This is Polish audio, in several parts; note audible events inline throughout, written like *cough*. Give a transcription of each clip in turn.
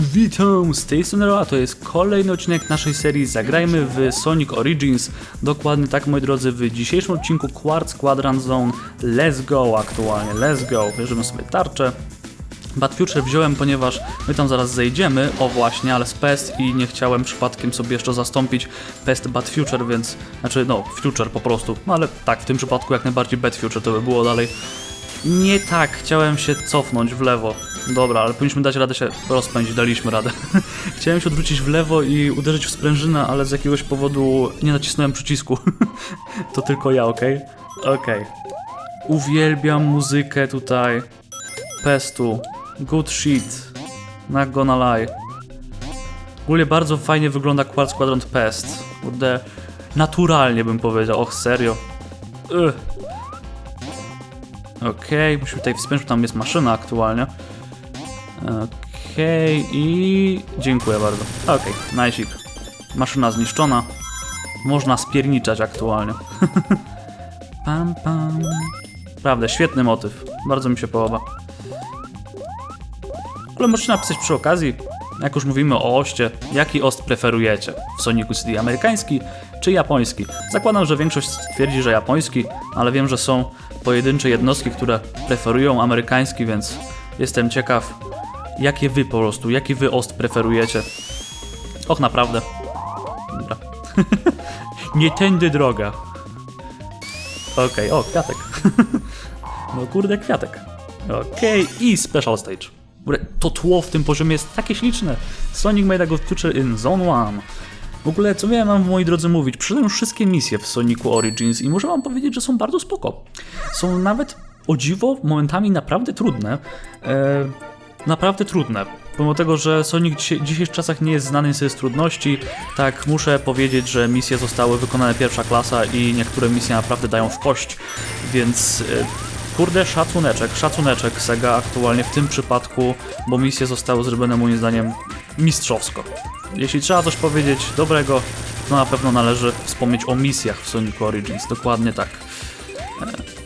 Witam, z tej strony Roa, to jest kolejny odcinek naszej serii Zagrajmy w Sonic Origins. Dokładnie tak, moi drodzy, w dzisiejszym odcinku Quartz Quadrant Zone Let's Go aktualnie, let's go. Bierzemy sobie tarczę. Bad Future wziąłem, ponieważ my tam zaraz zejdziemy, o właśnie, ale z Pest i nie chciałem przypadkiem sobie jeszcze zastąpić Pest Bad Future, więc, znaczy no, Future po prostu, no ale tak, w tym przypadku jak najbardziej Bad Future to by było dalej. Nie tak, chciałem się cofnąć w lewo. Dobra, ale powinniśmy dać radę się rozpędzić, daliśmy radę. *laughs* chciałem się odwrócić w lewo i uderzyć w sprężynę, ale z jakiegoś powodu nie nacisnąłem przycisku. *laughs* to tylko ja, okej? Okej. Uwielbiam muzykę tutaj. Pestu. Good shit. Not gonna lie. Ogólnie bardzo fajnie wygląda Quartz Quadrant Pest. Kurde, naturalnie bym powiedział. Och, serio. Ugh. Okej, musimy tutaj wspiąć, bo tam jest maszyna aktualnie. Okej, i dziękuję bardzo. Okej, najsik. Maszyna zniszczona. Można spierniczać aktualnie. *laughs* pam, pam. Prawda, świetny motyw. Bardzo mi się podoba. Ale możecie napisać przy okazji, jak już mówimy o oście, jaki ost preferujecie w Sonicu CD amerykański czy japoński. Zakładam, że większość twierdzi, że japoński, ale wiem, że są pojedyncze jednostki, które preferują amerykański, więc jestem ciekaw, jakie wy po prostu, jaki wy ost preferujecie. Och, naprawdę. Dobra. *laughs* Nie tędy droga. Okej, o, kwiatek. *laughs* no kurde, kwiatek. Okej, i special stage. To tło w tym poziomie jest takie śliczne. Sonic made a future in Zone 1. W ogóle, co miałem wam, moi drodzy, mówić? Przyszedłem już wszystkie misje w Sonicu Origins i muszę wam powiedzieć, że są bardzo spoko. Są nawet, o dziwo, momentami naprawdę trudne. E, naprawdę trudne. Pomimo tego, że Sonic w dzisiejszych czasach nie jest znany z trudności, tak muszę powiedzieć, że misje zostały wykonane pierwsza klasa i niektóre misje naprawdę dają w kość, więc e, kurde szacuneczek, szacuneczek Sega aktualnie w tym przypadku, bo misje zostały zrobione moim zdaniem mistrzowsko. Jeśli trzeba coś powiedzieć dobrego, to na pewno należy wspomnieć o misjach w Sonic Origins, dokładnie tak. E,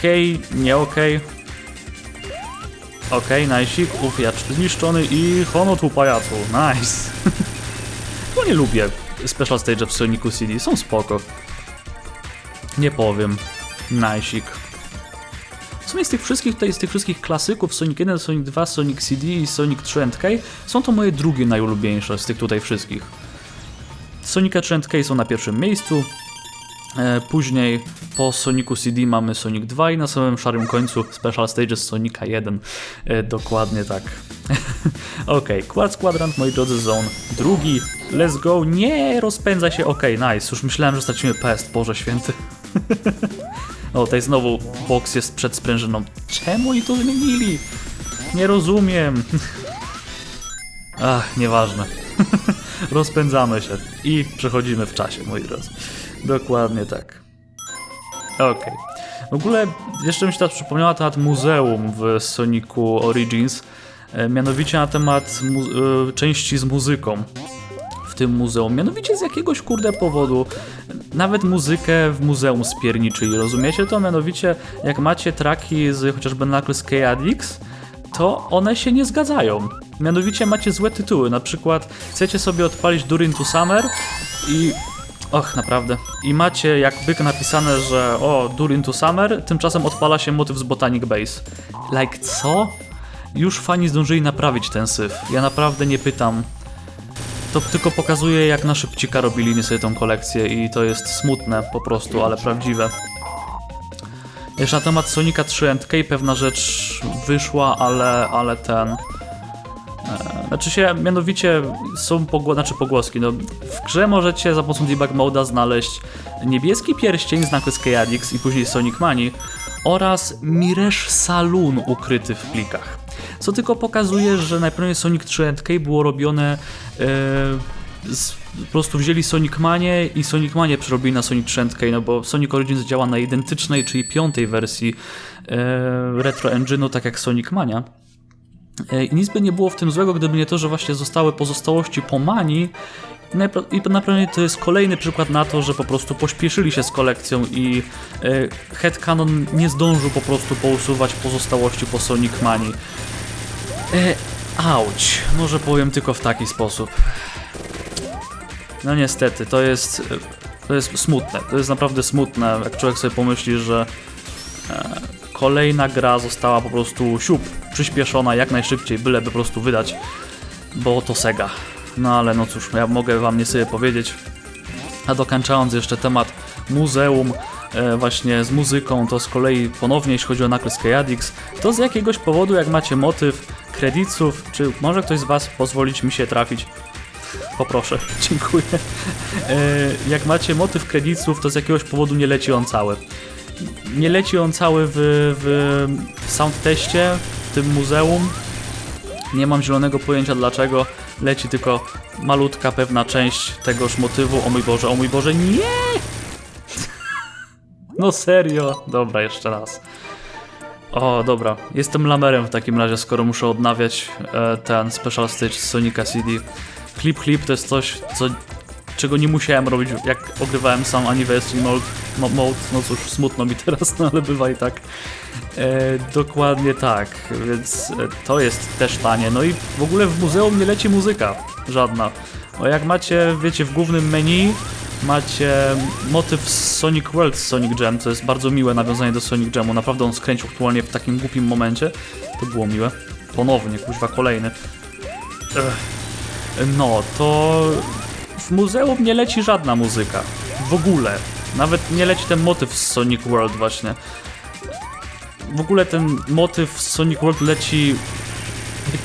Okej, nie okej. Okej, najsik, ufiacz zniszczony i hono tu pajacu, nice. Bo *laughs* nie lubię special stage w Sonicu CD, są spoko. Nie powiem. Najsik. W sumie z tych wszystkich tutaj, z tych wszystkich klasyków Sonic 1, Sonic 2, Sonic CD i Sonic 3 K są to moje drugie najulubieńsze z tych tutaj wszystkich. Sonika 3 K są na pierwszym miejscu, Później po Sonicu CD mamy Sonic 2 i na samym szarym końcu Special Stages Sonika 1. E, Dokładnie tak. *laughs* ok, Quartz Quadrant, moi drodzy, Zone drugi. Let's go. Nie, rozpędza się. Ok, nice. Już myślałem, że stracimy pest. Boże święty. *laughs* o, tutaj znowu box jest przed sprężyną. Czemu oni to zmienili? Nie rozumiem. *laughs* Ach, nieważne. Rozpędzamy się i przechodzimy w czasie, moi drodzy. Dokładnie tak. Okej. W ogóle jeszcze mi się teraz przypomniała temat muzeum w Sonicu Origins. E, Mianowicie na temat e, części z muzyką w tym muzeum. Mianowicie z jakiegoś kurde powodu nawet muzykę w muzeum spierniczyli, rozumiecie to? Mianowicie jak macie traki z chociażby Knuckles KADX, to one się nie zgadzają. Mianowicie macie złe tytuły, na przykład chcecie sobie odpalić Durin to Summer i Och, naprawdę. I macie jak byk napisane, że o, Durin to Summer, tymczasem odpala się motyw z Botanic Base. Like co? Już fani zdążyli naprawić ten syf. Ja naprawdę nie pytam. To tylko pokazuje, jak na szybcika robili sobie tą kolekcję i to jest smutne po prostu, ale prawdziwe. Jeszcze na temat Sonika 3 K pewna rzecz wyszła, ale, ale ten... Znaczy się, mianowicie są pogło znaczy pogłoski. No, w grze możecie za pomocą debug moda znaleźć niebieski pierścień z Chaotix i później Sonic Mani oraz Mirage Saloon ukryty w plikach. Co tylko pokazuje, że najpierw Sonic 3 K było robione e, z, po prostu wzięli Sonic Manie i Sonic Manie przerobili na Sonic 3 K, no bo Sonic Origins działa na identycznej, czyli piątej wersji e, Retro Engine'u, tak jak Sonic Mania. E, I nic by nie było w tym złego, gdyby nie to, że właśnie zostały pozostałości po mani. I naprawdę to jest kolejny przykład na to, że po prostu pośpieszyli się z kolekcją i e, headcanon nie zdążył po prostu pousuwać pozostałości po Sonic Mani. E, Auć, może powiem tylko w taki sposób. No niestety, to jest, to jest smutne. To jest naprawdę smutne, jak człowiek sobie pomyśli, że kolejna gra została po prostu siup, przyspieszona jak najszybciej, byleby po prostu wydać, bo to Sega. No ale no cóż, ja mogę wam nie sobie powiedzieć. A dokończając jeszcze temat muzeum, e, właśnie z muzyką, to z kolei ponownie, jeśli chodzi o nakres Kayadix, to z jakiegoś powodu, jak macie motyw kredytów, czy może ktoś z Was pozwolić mi się trafić? Poproszę, *laughs* dziękuję. E, jak macie motyw kredytów, to z jakiegoś powodu nie leci on cały. Nie leci on cały w, w soundteście, w tym muzeum. Nie mam zielonego pojęcia dlaczego. Leci tylko malutka pewna część tegoż motywu. O mój Boże, o mój Boże, nie! *laughs* No serio. Dobra, jeszcze raz. O, dobra. Jestem lamerem w takim razie, skoro muszę odnawiać e, ten special stage z Sonica CD. Clip Clip to jest coś, co, czego nie musiałem robić, jak ogrywałem sam Anniversary Mode. Mode. No cóż, smutno mi *laughs* teraz, no ale bywa i tak. E, dokładnie tak, więc e, to jest też tanie. No i w ogóle w muzeum nie leci muzyka. Żadna. O jak macie, wiecie, w głównym menu macie motyw z Sonic World z Sonic Jam, co jest bardzo miłe nawiązanie do Sonic Jamu. Naprawdę on skręcił aktualnie w takim głupim momencie. To było miłe. Ponownie, kuźwa, kolejny. Ech. No, to w muzeum nie leci żadna muzyka. W ogóle. Nawet nie leci ten motyw z Sonic World właśnie. W ogóle ten motyw z Sonic World leci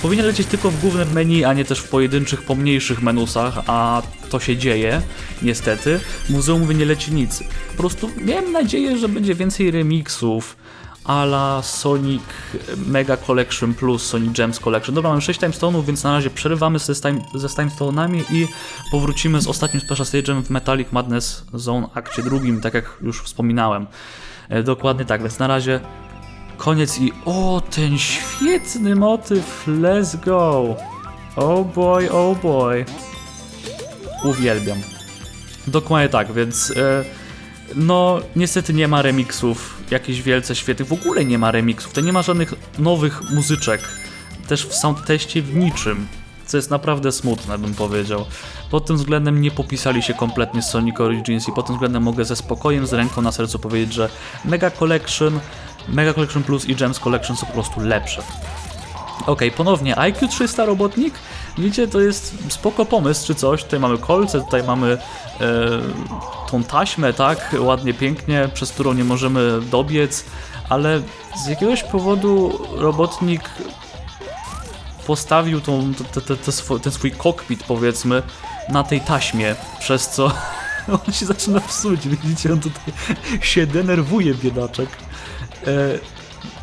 powinien lecieć tylko w głównym menu, a nie też w pojedynczych, pomniejszych menusach, a to się dzieje, niestety. Muzeum nie leci nic. Po prostu miałem nadzieję, że będzie więcej remixów a la Sonic Mega Collection plus Sonic Gems Collection. Dobra, mamy 6 timestone'ów, więc na razie przerywamy ze, time, timestone'ami i powrócimy z ostatnim special stage'em w Metallic Madness Zone akcie drugim, tak jak już wspominałem. E, dokładnie tak, więc na razie koniec i o, ten świetny motyw, let's go. Oh boy, oh boy. Uwielbiam. Dokładnie tak, więc e, no niestety nie ma remixów jakichś wielce świetnych, w ogóle nie ma remixów, to nie ma żadnych nowych muzyczek, też w soundteście w niczym, co jest naprawdę smutne bym powiedział. Pod tym względem nie popisali się kompletnie z Sonic Origins i pod tym względem mogę ze spokojem, z ręką na sercu powiedzieć, że Mega Collection, Mega Collection Plus i Gems Collection są po prostu lepsze. Ok, ponownie IQ 300 robotnik. Widzicie, to jest spoko pomysł czy coś. Tutaj mamy kolce, tutaj mamy e, tą taśmę, tak, ładnie, pięknie, przez którą nie możemy dobiec, ale z jakiegoś powodu robotnik postawił tą, te, ten swój kokpit, powiedzmy, na tej taśmie, przez co *laughs* on się zaczyna psuć. Widzicie, on tutaj się denerwuje, biedaczek. E,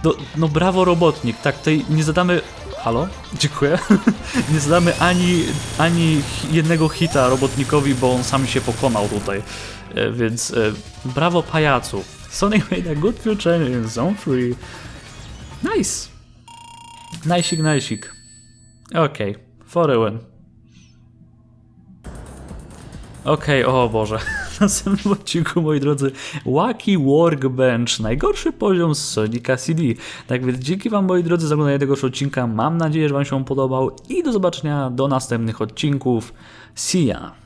no, no brawo robotnik, tak, tutaj nie zadamy... Halo? Dziękuję. *laughs* nie zadamy ani, ani jednego hita robotnikowi, bo on sam się pokonał tutaj. E, więc e, brawo pajacu. Sonic made a good future in Zone 3. Nice. Najsik, najsik. Okej, okay. for a win. Okej, okay, o Boże. *laughs* Następnym odcinku, moi drodzy, Wacky Workbench, najgorszy poziom z Sonica CD. Tak więc dzięki Wam, moi drodzy, za oglądanie tego odcinka. Mam nadzieję, że Wam się podobał i do zobaczenia do następnych odcinków. See ya!